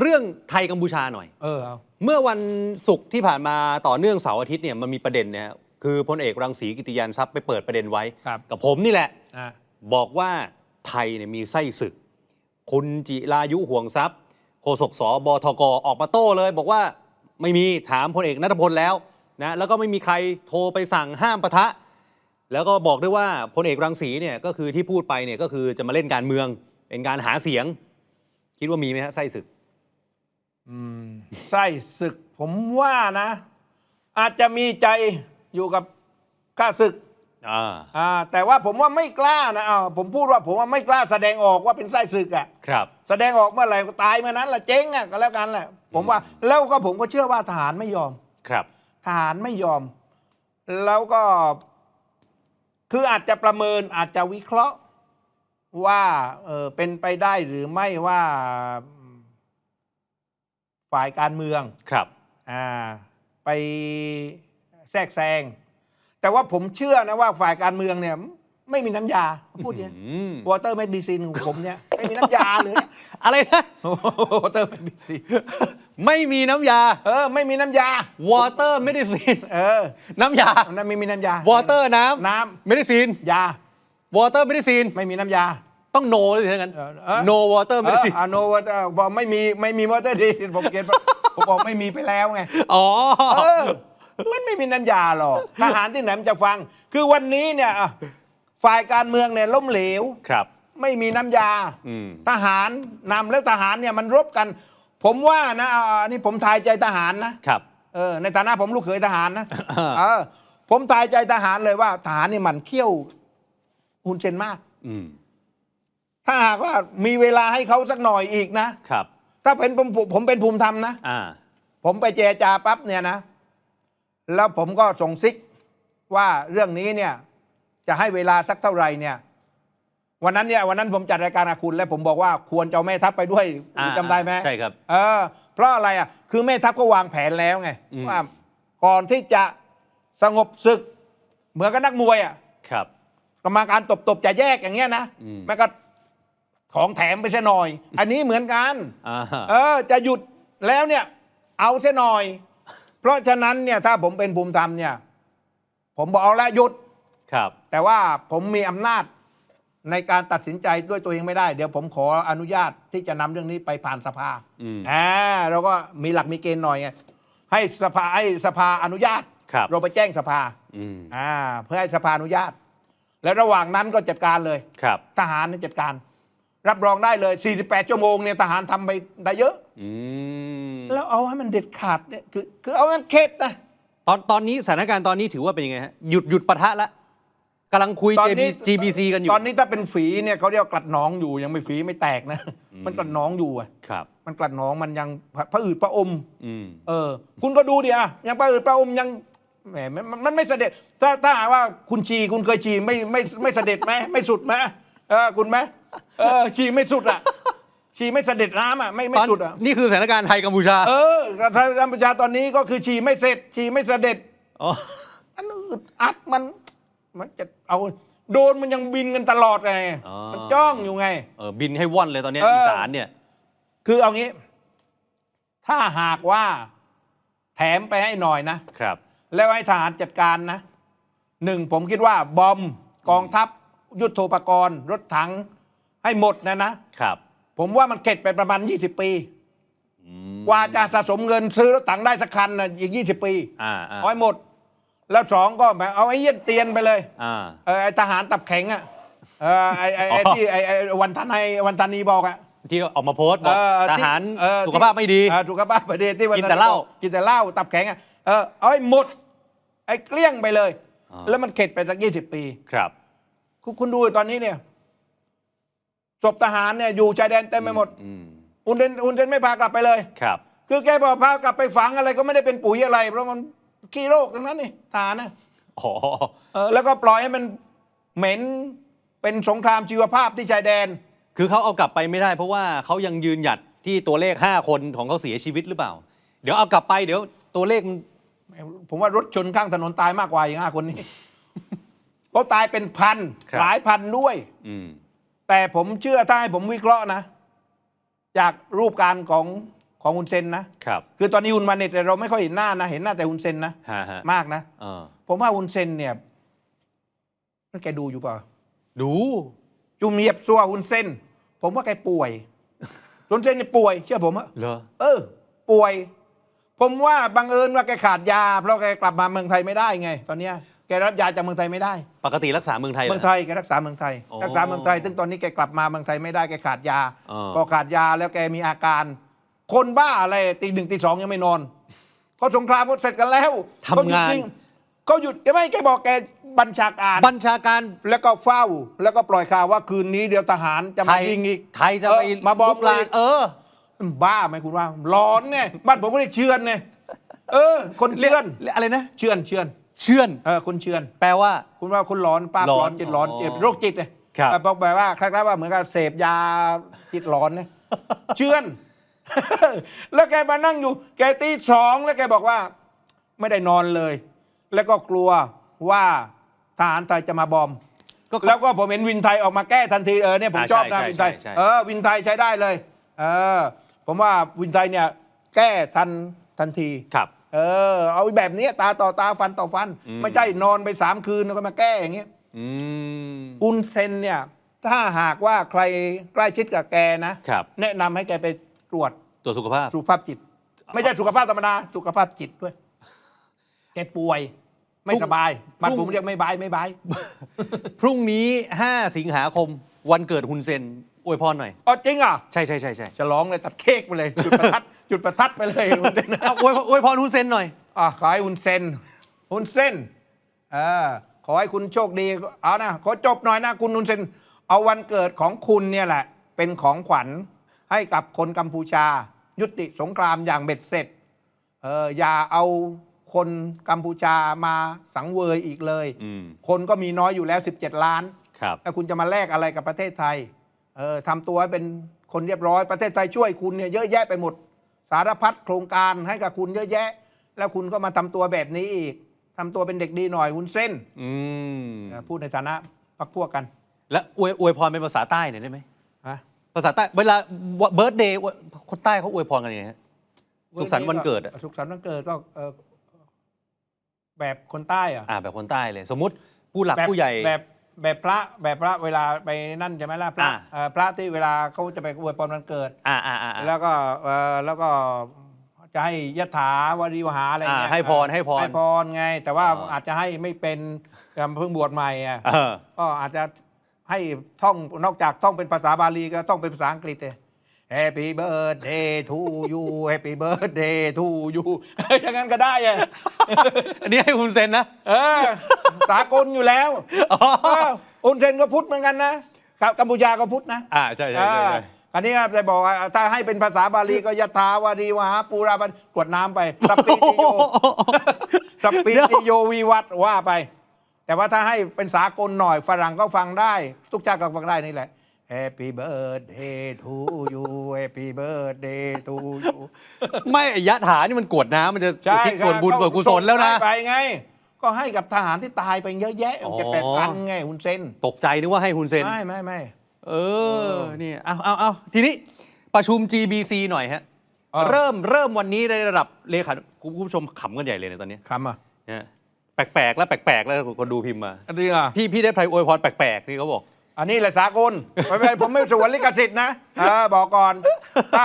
เรื่องไทยกัมพูชาหน่อย เออเอาเมื่อวันศุกร์ที่ผ่านมาต่อเนื่องเสาร์อาทิตย์เนี่ยมันมีประเด็นเนี่ยคือพลเอกรังสีกิติยานทรัพย์ไปเปิดประเด็นไว้ ครับกับผมนี่แหละ อะบอกว่าไทยเนี่ยมีไส้ศึก คุณจิรายุห่วงทรัพย์โฆษกสบทกออกมาโต้เลย บอกว่าไม่มีถามพลเอกนัทพลแล้วนะแล้วก็ไม่มีใครโทรไปสั่งห้ามปะทะ แล้วก็บอกด้วยว่าพลเอกรังสีเนี่ยก็คือที่พูดไปเนี่ยก็คือจะมาเล่นการเมืองเป็นการหาเสียง คิดว่ามีไหมฮะไส้ศึกอืม ไส้ศึก ผมว่านะ อาจจะมีใจอยู่กับข้าศึกอ่าอ่าแต่ว่าผมว่าไม่กล้านะอ้าวผมพูดว่าผมว่าไม่กล้าแสดงออกว่าเป็นไส้ศึกอะครับ แสดงออกเมื่อไหร่ก็ตายเมื่อนั้นละเจ๊งอะก็แล้วกันแหละ ผมว่าแล้วก็ผมก็เชื่อว่าทหารไม่ยอม ครับ ทหารไม่ยอม แล้วก็ คืออาจจะประเมินอาจจะวิเคราะห์ว่าเออเป็นไปได้หรือไม่ว่าอืม ฝ่ายการเมืองครับอ่าไปแทรกแซง แต่ว่าผมเชื่อนะว่าฝ่ายการเมืองเนี่ย ไม่มีน้ำยาพูดอย่างอืมวอเตอร์เมดิซินของผมเนี่ยไม่มีน้ำยาเลย อะไรนะวอเตอร์เมดิซินไม่มีน้ำยา เออ ไม่มีน้ำยา water medicine เออ น้ำยานั่นไม่มีน้ำยา water น้ำน้ medicine ำยา water medicine ไม่มีน้ำยา ต้อง no เลยทั้งนั้นเออเออ no water เออ medicine อาโนวเตอร์บอกไม่มีไม่มีวอเตอร์ดีผมเขียนผมบอกไม่มีไปแล้วไงอ๋อเออมันไม่มีน้ำยาหรอกทหารที่ไหนมันจะฟัง คือวันนี้เนี่ยอะฝ่ายการเมืองเนี่ยล้มเหลวครับ ไม่มีน้ำยาอืมทหารนำแล้วทหารเนี่ยมันรบกัน ผมว่านะอ่าอันนี้ผมทายใจทหารนะครับเออในฐานะผมลูกเขยทหารนะอ่าเออผมทายใจทหารเลยว่าทหารเนี่ยมันเขี้ยวหุนเซนมาก อืม ถ้าหากว่ามีเวลาให้เขาสักหน่อยอีกนะ ครับ ถ้าเป็นผมผมเป็นภูมิธรรมนะ อ่า ผมไปเจรจาปั๊บเนี่ยนะ แล้วผมก็ส่งซิกว่าเรื่องนี้เนี่ย จะให้เวลาสักเท่าไหร่เนี่ย วันนั้นเนี่ยวันนั้นผมจัดรายการอาคุณ แล้วผมบอกว่าควรจะเอาแม่ทัพไปด้วยอ่าจำได้ไหมใช่ครับเออ เพราะอะไรอะ คือแม่ทัพก็วางแผนแล้วไงอืม ว่าก่อนที่จะสงบศึก เหมือนกับนักมวยอะ ครับ กรรมการตบๆจะแยกอย่างเงี้ยนะอืม แม่ก็ ของแถมไปซะหน่อย อันนี้เหมือนกันอ่าเออจะหยุดแล้วเนี่ย เอาเสียหน่อย เพราะฉะนั้นเนี่ยถ้าผมเป็นภูมิธรรมเนี่ย ผมบอกเอาละหยุด ครับ แต่ว่าผมมีอำนาจในการตัดสินใจด้วยตัวเองไม่ได้ เดี๋ยวผมขออนุญาตที่จะนำเรื่องนี้ไปผ่านสภาอืมอ่าเราก็มีหลักมีเกณฑ์หน่อยไงให้สภาให้สภาอนุญาต ครับ เราไปแจ้งสภาอืมอ่าเพื่อให้สภาอนุญาต แล้วระหว่างนั้นก็จัดการเลย ครับ ทหารนี่จัดการ รับรองได้เลย 48 ชั่วโมงเนี่ยทหารทำไปได้เยอะ อืมแล้วเอาให้มันเด็ดขาดเนี่ยคือคือเอาให้มันเข็ดนะ ตอนตอนนี้สถานการณ์ตอนนี้ถือว่าเป็นยังไงฮะ หยุดหยุดปะทะละกำลังคุย ตอนนี้ JB GBC กันอยู่ ตอนนี้ถ้าเป็นฝีเนี่ยเขาเรียกว่ากลัดหน้องอยู่ยังไม่ฝีไม่แตกนะ มันกลัดหน้องอยู่อะครับ มันกลัดหน้องมันยังพระอืดพระอม อืม เออ คุณก็ดูดิอะยังพระอืดพระอมยังแหมมันมันมันไม่เสด็จ ถ้าถ้าหากว่าคุณชีคุณเคยชีไม่ไม่ไม่เสด็จไหมไม่สุดไหมเออคุณไหม เออชีไม่สุดอะชีไม่เสด็จน้ำอะไม่ไม่ตอนสุดอะนี่คือสถานการณ์ไทยกัมพูชาเออทางกัมพูชาตอนนี้ก็คือชีไม่เสร็จชีไม่เสด็จอ๋ออันอึดอัดมัน มันจะเอาโดรนมันยังบินกันตลอดไงอ๋อมันจ้องอยู่ไง เออบินให้ว่อนเลยตอนเนี้ยเอออีอีสานเนี่ย คือเอางี้ ถ้าหากว่าแถมไปให้หน่อยนะครับ แล้วให้ทหารจัดการนะหนึ่งผมคิดว่าบอมกองทัพ ยุทโธปกรณ์ รถถัง ให้หมดนะนะครับ ผมว่ามันเข็ดไปประมาณ 20 ปีอืมกว่าจะสะสมเงินซื้อรถถังได้สักคันนะอีก 20 ปีอ่าอ่า เอาให้หมด แล้วสองก็แบบเอาไอ้เยี่ยนเตียนไปเลย อ่า เออไอทหารตับแข็งอะเออไอไอไออ๋อที่ไอไอวันทันไอวันทันีบอกอะที่ออกมาโพสต์บอกเออทที่หารเออสุขภาพไม่ดี เออสุขภาพไม่ดีที่วันกินแต่เหล้ากินแต่เหล้าตับแข็งอะเออเอาให้หมด ไอ้เกลี้ยงไปเลยอ่าแล้วมันเข็ดไปสักยี่สิบปี ครับ คุณคุณดูตอนนี้เนี่ย ศพทหารเนี่ยอยู่ชายแดนเต็มไปหมด อืมอุนเดนอุนเดนไม่พากลับไปเลย ครับ คือแกบอกพากลับไปฝังอะไรก็ไม่ได้เป็นปุ๋ยอะไร เพราะมันขี้โรคทั้งนั้นนี่ทหารนะอ๋อ เออแล้วก็ปล่อยให้มันเหม็นเป็นสงครามชีวภาพที่ชายแดน คือเขาเอากลับไปไม่ได้ เพราะว่าเขายังยืนหยัดที่ตัวเลข 5 คนของเขาเสียชีวิตหรือเปล่า เดี๋ยวเอากลับไปเดี๋ยวตัวเลขมันผมว่ารถชนข้างถนนตายมากกว่าอย่างห้าคนนี้ เขาตายเป็นพันครับหลายพันด้วย อืม แต่ผมเชื่อถ้าให้ผมวิเคราะห์นะ จากรูปการของของฮุนเซนนะครับ คือตอนนี้ฮุนมาเนตเราไม่ค่อยเห็นหน้านะ เห็นหน้าแต่ฮุนเซนนะฮะฮะมากนะ เออผมว่าฮุนเซนเนี่ยนั่นแกดูอยู่เปล่าดู จุมเนียบซัวฮุนเซนผมว่าแกป่วยฮุนเซนเนี่ยป่วย เชื่อผมอะ เหรอ เออ ป่วย ผมว่าบังเอิญว่าแกขาดยา เพราะแกกลับมาเมืองไทยไม่ได้ไง ตอนเนี้ย แกรับยาจากเมืองไทยไม่ได้ ปกติรักษาเมืองไทยหร เมืองไทยแกรักษาเมืองไทยอ๋อรักษาเมืองไทยซึ่งตอนนี้แกกลับมาเมืองไทยไม่ได้แกขาดยาอ๋อ พอขาดยาแล้วแกมีอาการ คนบ้าอะไรตีหนึ่งตีสองยังไม่นอนเขาสงครามก็เสร็จกันแล้วทำงาน เขหยุดยิเขาหยุดแกไม่แกบอกแกบัญชาการ บัญชาการแล้วก็เฝ้าแล้วก็ปล่อยข่าวว่าคืนนี้เดี๋ยวทหารจะไทมายยิงอีกไทยจะไปเออมาบอมลุกลานอีก เออ บ้าไหมคุณว่าร้อนเนี่ยบ้านผมก็ได้เชือนเนี่ยเออ คนเชือนรียกอะไรนะ เชือนเชือน เชื่อนเออคนเชือน แปลว่า คุณว่าคุณร้อนป้าร้อนร้อนจิตร้อนอ๋อเจ็บโรคจิตเลยครับแต่บอกไปว่าคล้ายๆว่าเหมือนกับเสพยาจิตร้อนเนี่ยเชือน แล้วแกมานั่งอยู่ แกตีสองแล้วแกบอกว่า ไม่ได้นอนเลย แล้วก็กลัวว่าทหารไทยจะมาบอม ก็แล้วก็ผมเห็นวินไทยออกมาแก้ทันทีเออเนี่ยผมอ่าชอบนะใช่วินไทยใช่ใช่ เออวินไทยใช้ได้เลย เออ ผมว่าวินไทยเนี่ย แก้ทันทันที ครับ เออ เอาแบบนี้ตาต่อตาฟันต่อฟันอืมไม่ใช่นอนไปสามคืนแล้วก็มาแก้อย่างเงี้ยอืมอุนเซนเนี่ย ถ้าหากว่าใครใกล้ชิดกับแกนะครับแนะนำให้แกไปตรวจตัวจสุขภาพสุขภาพจิต ไม่ใช่สุขภาพธรรมดาสุขภาพจิตด้วยแกป่วย ไม่สบายบ้านผมเรียกไม่บายไม่บายพรุ่งนี้5สิงหาคมวันเกิดฮุนเซนอวยพรหน่อยอ๋อจริงอะใช่ใช่ใช่ใช่จะร้องเลยตัดเค้กไปเลยจุดประทัด จุดประทัดไปเลยคุณเดนนะเอาอวยอวยพรฮุนเซนหน่อย อะขอให้คุณเซนคุณเซนเออขอให้คุณโชคดีเอานะขอจบหน่อยนะคุณนุนเซนเอาวันเกิดของคุณเนี่ยแหละ เป็นของขวัญให้กับคนกัมพูชา ยุติสงครามอย่างเบ็ดเสร็จเอออย่าเอาคนกัมพูชามาสังเวยอีกเลย อืมคนก็มีน้อยอยู่แล้ว 17 ล้าน ครับ แล้วคุณจะมาแลกอะไรกับประเทศไทย เออทำตัวให้เป็นคนเรียบร้อยประเทศไทยช่วยคุณเนี่ยเยอะแยะไปหมด สารพัดโครงการให้กับคุณเยอะแยะ แล้วคุณก็มาทำตัวแบบนี้อีกทำตัวเป็นเด็กดีหน่อยคุณเส้นอืมเออพูดในฐานะพักพวกกันและอวยอวยพรเป็นภาษาใต้หน่อยได้ไหมฮะ ภาษาใต้เวลาเบิร์ดเดย์คนใต้เขาอวยพรกันยังไงฮะ สุขสันต์วันเกิดอะ สุขสันต์วันเกิดก็เออแบบคนใต้อะอ่าแบบคนใต้เลย สมมติผู้หลักแบบผู้ใหญ่แบบแบบ พระแบบพระเวลาไปนั่นใช่ไหมล่ะพระอ่า เอ่อพระที่เวลาเขาจะไปอวยพรวันเกิด อ่าอ่าอ่าอ่าแล้วก็เออแล้วก็จะให้ยถาวรีวหาอะไรเงี้ยอ่าให้พรให้พรให้พรไง แต่ว่าอ๋ออ อาจจะให้ไม่เป็นเพิ่งบวชใหม่อะเออ ก็อาจจะให้ท่องนอกจากท่องเป็นภาษาบาลีก็ต้องเป็นภาษาอังกฤษเลย Happy birthday to you Happy birthday to you อย่างนั้นก็ได้อะอันนี้ให้ฮุนเซนนะ เออ สากลอยู่แล้วอ๋อเอออุนเซนก็พุทธเหมือนกันนะครับกัมพูชาก็พุทธนะอ่าใช่ใช่ใช่ใช่อ่าอันนี้ครับจะบอกว่าถ้าให้เป็นภาษาบาลีก็ยะถาวารีวหาปูราบันกรวดน้ำไปสปปีติโยสปปีติโยวีวัตว่าไป แต่ว่าถ้าให้เป็นสากลหน่อยฝรั่งก็ฟังได้ ทุกชาติก็ฟังได้นี่แหละ Happy birthday to you Happy birthday to you ไม่ไอ้ยะถานี่มันกรวดน้ำมันจะอุทิศส่วนบุญก็ส่วนกุศลแล้วนะส่งไปไง ก็ให้กับทหารที่ตายไปเยอะแยะอ๋อเจ็ดแปดพันไงหุนเซนตกใจนึกว่าให้ฮุนเซนไม่ไม่ไม่เออนี่เอาเอาเอาทีนี้ประชุม GBC หน่อยฮะอ่าเริ่มเริ่มวันนี้ในระดับเลขาคุณผู้ชมขำกันใหญ่เลยในตอนนี้คำอะเนี่ยแปลกๆแล้วแปลกๆแล้วคนดูพิมพ์มาอันนี้อะพี่พี่ได้ไพรอวยพรแปลกๆนี่เขาบอก อันนี้แหละสากลไม่เป็นไรผมไม่สวนลิขสิทธิ์นะเออบอกก่อนถ้า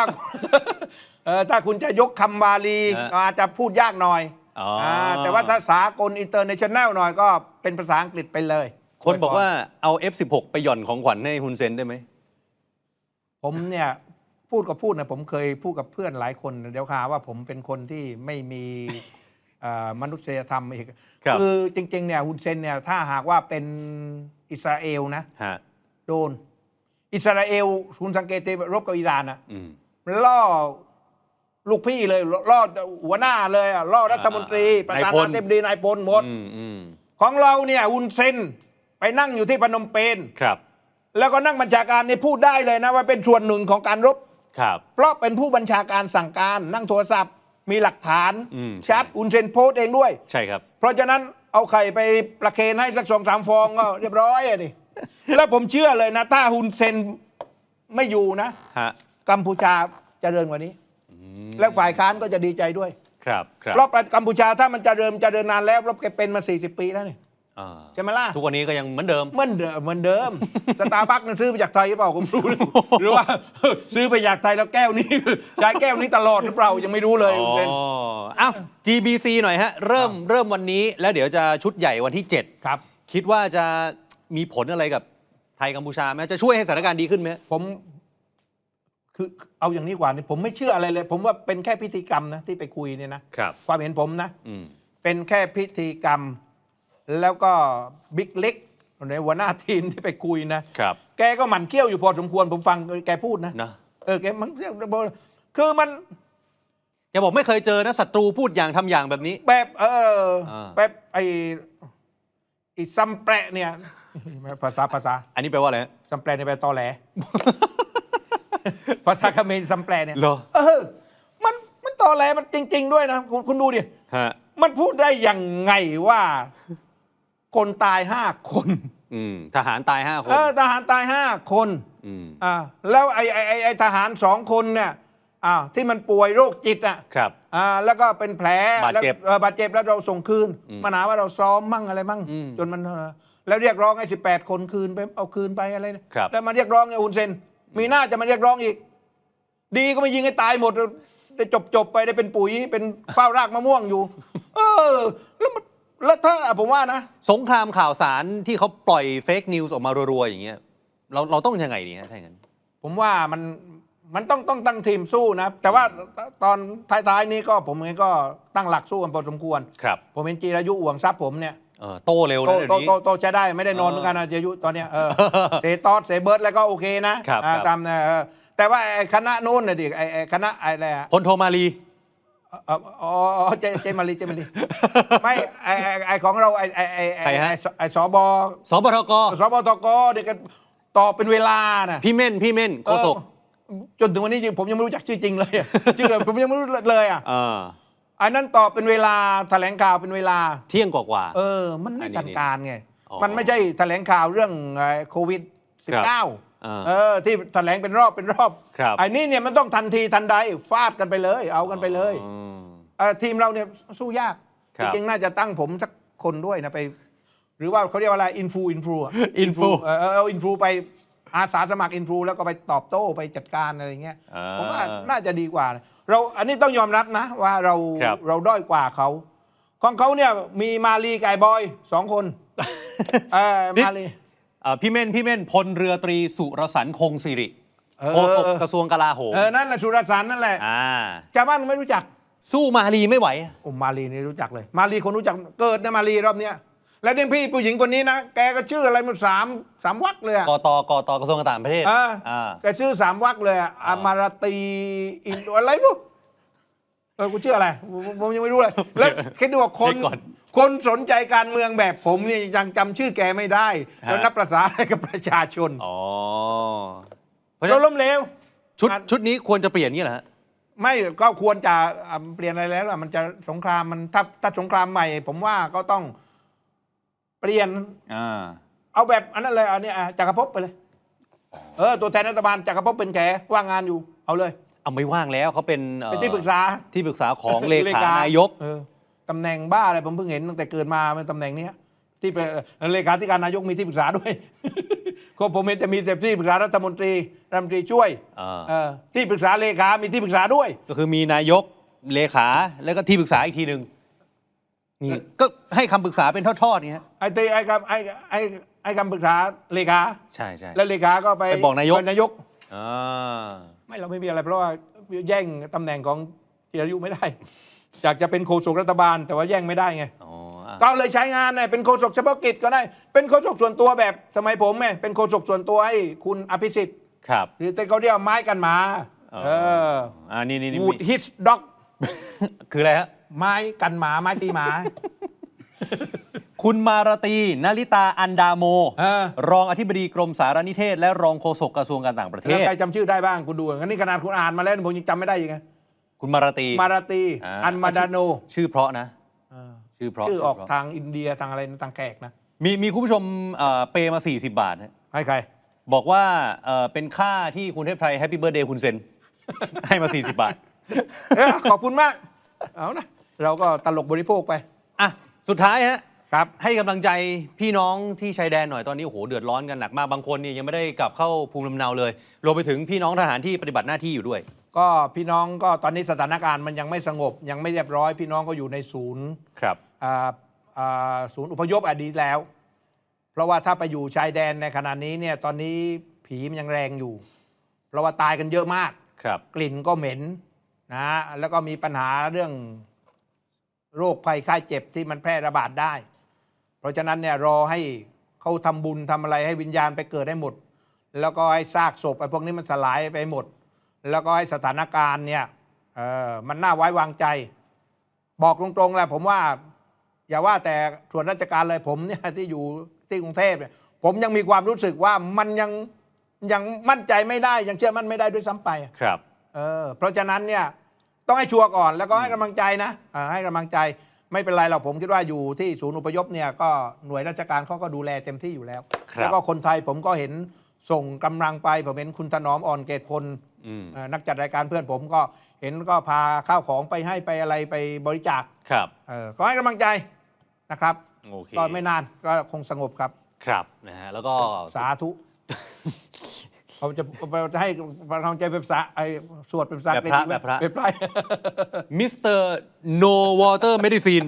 เออถ้าคุณจะยกคำบาลีฮะก็อาจจะพูดยากหน่อยอ๋ออ่าแต่ว่าถ้าสากลอินเตอร์เนชั่นแนลหน่อยก็เป็นภาษาอังกฤษไปเลยคนบอกว่าเอา F16 ไปหย่อนของขวัญให้ฮุนเซนได้ไหม ผมเนี่ยพูดก็พูดนะผมเคยพูดกับเพื่อนหลายคนเดี๋ยวข่าว่าผมเป็นคนที่ไม่มีเอ่อมนุษยธรรมอีกครับ คือจริงๆเนี่ยฮุนเซนเนี่ยถ้าหากว่าเป็น อิสราเอลนะฮะโดน อิสราเอลคุณสังเกตดิรบกับอิหร่านอะอืมล่อลูกพี่เลยล่อหัวหน้าเลยอะล่อรัฐมนตรีอ่าประธานนายพลธิบดีนายพลหมด อืมอืมของเราเนี่ยฮุนเซนไปนั่งอยู่ที่พนมเปญครับแล้วก็นั่งบัญชาการนี่พูดได้เลยนะว่าเป็นส่วนหนึ่งของการรบ ครับ เพราะเป็นผู้บัญชาการสั่งการนั่งโทรศัพท์ มีหลักฐานอืม ชัดอุนเซนโพสต์เองด้วย ใช่ครับ เพราะฉะนั้น เอาไข่ไปประเคนให้สักสองสามฟองก็เรียบร้อยอะดิแล้วผมเชื่อเลยนะ ถ้าฮุนเซนไม่อยู่นะ ฮะกัมพูชาเจริญกว่านี้อืมแล้วฝ่ายค้านก็จะดีใจด้วย ครับ ครับ เพราะกัมพูชาถ้ามันเจะเริมเจะเดินนานแล้วเพราะแกเป็นมา 40 ปีแล้วนี่อ่า ใช่ไหมล่ะ ทุกวันนี้ก็ยังเหมือนเดิม เหมือนเดิมเหมือนเดิม สตาร์บัคนั้นซื้อมาจากไทยหรือเปล่าผมรู้หรือว่า ซื้อไปจากไทยแล้วแก้วนี้ ใช้แก้วนี้ตลอดหรือเปล่ายังไม่รู้เลยอ๋อเป็น อ้าว GBC หน่อยฮะ เริ่มเริ่มวันนี้แล้วเดี๋ยวจะชุดใหญ่วันที่ 7 ครับ คิดว่าจะมีผลอะไรกับไทยกัมพูชาไหมจะช่วยให้สถานการณ์ดีขึ้นไหม ผมคือเอาอย่างนี้กว่านี่ผมไม่เชื่ออะไรเลย ผมว่าเป็นแค่พิธีกรรมนะที่ไปคุยเนี่ยนะครับ ความเห็นผมนะ อืม เป็นแค่พิธีกรรม แล้วก็บิ๊กเล็กในหัวหน้าทีมที่ไปคุยนะครับ แกก็หมั่นเขี้ยวอยู่พอสมควรผมฟังแกพูดนะนะเออแกมันคือมันแกบอกไม่เคยเจอนะศัตรูพูดอย่างทำอย่างแบบนี้ แบบเอออ่าแบบไอ้ไอ้ซัมแปะเนี่ยภาษาภาษา อันนี้แปลว่าอะไรฮะซัมแปะเนี่ยแปลตอแหลภาษาเขมรซัมแปะเนี่ยเหรอเออ มันมันตอแหลมันจริง ๆ ด้วยนะ คุณคุณดูดิฮะมันพูดได้ยังไงว่า คนตายห้าคนอืมทหารตายห้าคนเออทหารตายห้าคนอืมอ่าแล้วไอ้ไอ้ไอ้ไอ้ทหารสองคนเนี่ยอ่าที่มันป่วยโรคจิตอะครับ อ่าแล้วก็เป็นแผลบาดเจ็บแล้วออบาดเจ็บแล้วเราส่งคืนอืมมาหาว่าเราซ้อมมั่งอะไรมั่ง อืมจนมันเออแล้วเรียกร้องให้สิบแปดคนคืนไปเอาคืนไปอะไรเนี่ยครับ แล้วมาเรียกร้องไอ้อุนเซนมีหน้าจะมาเรียกร้องอีก ดีก็ไม่ยิงให้ตายหมดได้จบจบๆไปได้เป็นปุ๋ยเป็นเฝ้ารากมะม่วงอยู่ เออ แล้วมัน แล้วถ้าผมว่านะ สงครามข่าวสารที่เขาปล่อยเฟกนิวส์ออกมารัวๆอย่างเงี้ยเราเราต้องยังไงดีฮะถ้าอย่างนั้น ผมว่ามันมันต้องต้องตั้งทีมสู้นะ แต่ว่าตอนท้ายๆนี้ก็ผมเองก็ตั้งหลักสู้กันพอสมควร ครับ ผมเห็นจีรายุห่วงทรัพย์ผมเนี่ยเออโตเร็วโตนะเดี๋ยวโตนี้ โตโตใช้ได้ไม่ได้นอนเออเหมือนกันนะจีรายุตอนเนี้ยเออ เสตอสเสเบิร์ดแล้วก็โอเคนะครับอ่าครับ ตามนะเออแต่ว่าไอ้คณะนู้นน่ะดิไอ้ไอ้คณะไอ้อะไรอะพลโทมาลีเอ่ออ๋ออ๋อเจเจมารีเจมารีไม่ไอ้ไอ้ไอ้ของเราไอ้ไอ้ไอ้ไอ้ใครฮะ ไอ้สไอ้สบสบทกสบตกเนี่ยกันตอบเป็นเวลานะพี่เม่นพี่เม่นโคศกเออจนถึงวันนี้ผมยังไม่รู้จักชื่อจริงเลยอะ ชื่อผมยังไม่รู้เลยอะอ่าอันนั้นตอบเป็นเวลาแถลงข่าวเป็นเวลา เที่ยงกว่า เออ มันไม่อันนี้ทันการไง อ๋อมันไม่ใช่แถลงข่าวเรื่องเอ่อโควิด ครับอ่า19 เออที่แถลงเป็นรอบเป็นรอบครับไอ้นี่เนี่ยมันต้องทันทีทันใดฟาดกันไปเลย เอากันไปเลยอืมเอ่อทีมเราเนี่ยสู้ยากครับจริงๆน่าจะตั้งผมสักคนด้วยนะไป หรือว่าเขาเรียกว่าอะไรอินฟูอินฟูอินฟูเออเออเอาอินฟูไปอาสาสมัครอินฟูแล้วก็ไปตอบโต้ไปจัดการอะไรอย่างเงี้ยอ่าผมว่าน่าจะดีกว่านะเราอันนี้ต้องยอมรับนะ ว่าเราครับเราด้อยกว่าเขาของเขาเนี่ยมีมาลีไก่บอยสองคนเออมาลี เอ่อพี่เม่นพี่เม่นพลเรือตรีสุรสันคงสิริเออ โฆษกกระทรวงกลาโหมเออ นั่นแหละสุรสันนั่นแหละอ่าชาวบ้านไม่รู้จักสู้มาลีไม่ไหว โอ้มาลีนี่รู้จักเลย มาลีคนรู้จักเกิดนะมาลีรอบเนี้ยแล้วเนี่ยพี่ผู้หญิงคนนี้นะแกก็ชื่ออะไรมันสามสามวักเลยอะ กตกตกระทรวงการต่างประเทศอ่าอ่า แกชื่อสามวักเลยอะอมารตีอินโดอะไรลูก เออกูชื่ออะไรผมผมยังไม่รู้เลยแล้วคิดดูว่าคนเช็คก่อนคนสนใจการเมืองแบบผมเนี่ยยังจำชื่อแกไม่ได้ ฮะ แล้วนับประษาอะไรกับประชาชนอ๋อเพราะฉะเรานั้นล้มเหลว ชุดอะชุดนี้ควรจะเปลี่ยนงี้เหรอฮะ ไม่ก็ควรจะอะเปลี่ยนอะไรแล้วล่ะมันจะสงครามมันถ้าถ้าสงครามใหม่ ผมว่าก็ต้องเปลี่ยน อ่า เอาแบบอันนั้นเลยอันนี้อะจักรภพไปเลย เออตัวแทนรัฐบาลจักรภพเป็นแกว่างงานอยู่เอาเลย เอาไม่ว่างแล้วเขาเป็นอ่อเป็นที่ปรึกษา ที่ปรึกษาของเลขานายก เออตำแหน่งบ้าอะไรผมเพิ่งเห็นตั้งแต่เกิดมาเป็นตำแหน่งเนี้ยที่เป็นเลขาธิการนายกมีที่ปรึกษาด้วย ก็ผมเห็นจะมีแต่ที่ปรึกษารัฐมนตรีรัฐมนตรีช่วยอ่า เออที่ปรึกษาเลขา มีที่ปรึกษาด้วย ก็คือมีนายกเลขาแล้วก็ที่ปรึกษาอีกทีหนึ่งนี่ก็ให้คำปรึกษาเป็นทอดๆนี่ฮะไอ้ตีไอ้คำไอ้ไอ้ไอ้คำปรึกษาเลขา ใช่ใช่ แล้วเลขาก็ไปไปบอกนายก นายก อ่า ไม่เราไม่มีอะไรเพราะว่าแย่งตำแหน่งของจิรายุไม่ได้อยากจะเป็นโฆษกรัฐบาล แต่ว่าแย่งไม่ได้ไง อ๋ออะก็เลยใช้งานเนี่ยเป็นโฆษกเฉพาะกิจก็ได้ เป็นโฆษกส่วนตัวแบบสมัยผมไงเป็นโฆษกส่วนตัวให้คุณอภิสิทธิ์ ครับ หรือแต่เขาเรียกว่าไม้กันหมาอ๋อ เอออ่านี่นี่นี่วูดฮิตด็อก คืออะไรฮะ ไม้กันหมาไม้ตีหมา คุณมารตีนาริตาอันดาโม เออ รองอธิบดีกรมสารนิเทศ และรองโฆษกกระทรวงการต่างประเทแล้วศ ใครจำชื่อได้บ้างคุณดูงั้นนี่ขนาดคุณอ่านมาแล้วผมยังจำไม่ได้ยังไงคุณมาราตี มาราตีอ่า อันมาดาโนชื่อเพราะนะเออชื่อเพราะชื่อออกเพราะ ทางอินเดียทางอะไรทางแขกนะมีมีคุณผู้ชมเอ่อเปย์มา 40 บาทฮะให้ใคร บอกว่าเอ่อเป็นค่าที่คุณเทพไทยแฮปปี้เบิร์ดเดย์คุณเซน ให้มา 40 บาท เออขอบคุณมาก เอานะเราก็ตลกบริโภคไป อะ สุดท้ายฮะ ครับให้กำลังใจพี่น้องที่ชายแดนหน่อยตอนนี้โอ้โหเดือดร้อนกันหนักมากบางคนนี่ยังไม่ได้กลับเข้าภูมิลำเนาเลยรวมไปถึงพี่น้องทหารที่ปฏิบัติหน้าที่อยู่ด้วย ก็พี่น้องก็ตอนนี้สถานการณ์มันยังไม่สงบยังไม่เรียบร้อย พี่น้องก็อยู่ในศูนย์ครับอ่าอ่าศูนย์อพยพอดีแล้ว เพราะว่าถ้าไปอยู่ชายแดนในขณะนี้เนี่ยตอนนี้ผีมันยังแรงอยู่ เพราะว่าตายกันเยอะมาก ครับ กลิ่นก็เหม็นนะแล้วก็มีปัญหาเรื่องโรคภัยไข้เจ็บที่มันแพร่ระบาดได้ เพราะฉะนั้นเนี่ยรอให้เขาทำบุญทำอะไรให้วิญญาณไปเกิดได้หมด แล้วก็ให้ซากศพไอ้พวกนี้มันสลายไปหมด แล้วก็ให้สถานการณ์เนี่ยเออมันน่าไว้วางใจ บอกตรงๆแหละผมว่า อย่าว่าแต่ส่วนราชการเลยผมเนี่ยที่อยู่ที่กรุงเทพเนี่ยผมยังมีความรู้สึกว่ามันยังยังมั่นใจไม่ได้ยังเชื่อมั่นไม่ได้ด้วยซ้ำไปครับเออเพราะฉะนั้นเนี่ยต้องให้ชัวร์ก่อนแล้วก็ให้กำลังใจนะอ่าให้กำลังใจ ไม่เป็นไรหรอกผมคิดว่าอยู่ที่ศูนย์อพยพเนี่ยก็หน่วยราชการเขาก็ดูแลเต็มที่อยู่แล้ว ครับ แล้วก็คนไทยผมก็เห็นส่งกำลังไป ผมเห็นคุณถนอมอ่อนเกตพลอืมเอ่อนักจัดรายการเพื่อนผมก็เห็นก็พาข้าวของไปให้ไปอะไรไปบริจาคครับเออก็ให้กำลังใจนะครับ โอเคก็ไม่นานก็คงสงบครับ ครับนะฮะแล้วก็สาธุ เขาจะจะให้เราใจเป็นภาษาไอ้สวดเป็นภาษาอังกฤษแบบพระ เป็นพระ มิสเตอร์ no water medicine